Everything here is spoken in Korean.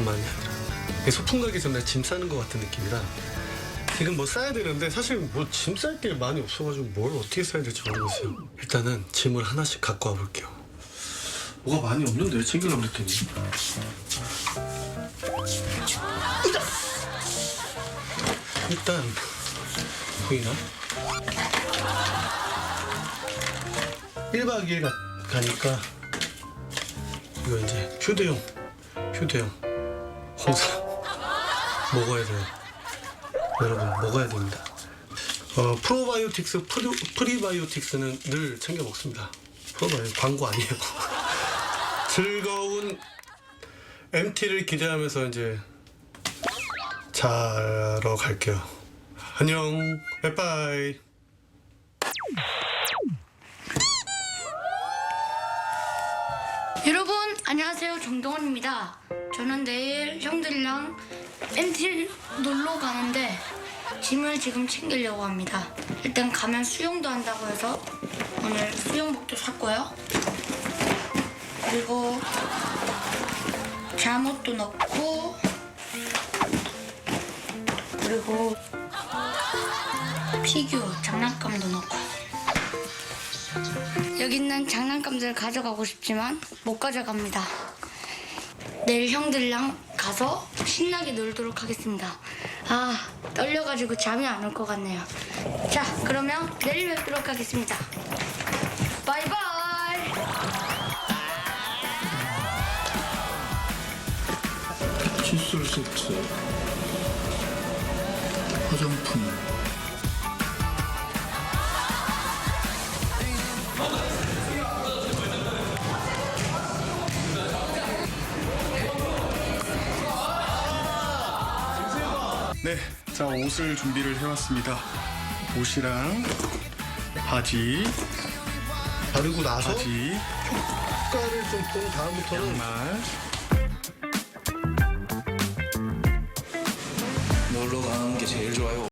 짐만이 아니라 소풍 가기 전에 짐 싸는 것 같은 느낌이라 지금 뭐 싸야 되는데 사실 뭐 짐 쌀 게 많이 없어가지고 뭘 어떻게 싸야 될지 모르겠어요. 일단은 짐을 하나씩 갖고 와볼게요. 뭐가 많이 없는데 챙기려고 그랬더니 일단 보이나? 1박 2일 가, 가니까 이거 이제 휴대용 휴대용 홍삼 먹어야 돼요. 여러분 먹어야 됩니다. 어, 프로바이오틱스 프리, 프리바이오틱스는 늘 챙겨 먹습니다. 프로바이오 광고 아니에요. 즐거운 MT를 기대하면서 이제 자러 갈게요. 안녕. 바이바이. 여러분 안녕하세요. 정동원입니다. 저는 내일 형들이랑 MT 놀러 가는데 짐을 지금 챙기려고 합니다. 일단 가면 수영도 한다고 해서 오늘 수영복도 샀고요. 그리고 잠옷도 넣고 그리고 피규어 장난감도 넣고 여기 있는 장난감들 가져가고 싶지만 못 가져갑니다. 내일 형들이랑 가서 신나게 놀도록 하겠습니다. 아, 떨려가지고 잠이 안 올 것 같네요. 자, 그러면 내일 뵙도록 하겠습니다. 바이바이! 칫솔 세트 화장품 네, 자 옷을 준비를 해왔습니다. 옷이랑 바지, 바르고 나서 바지, 효과를 좀 보는 다음부터는 양말. 놀러 가는 게 제일 좋아요.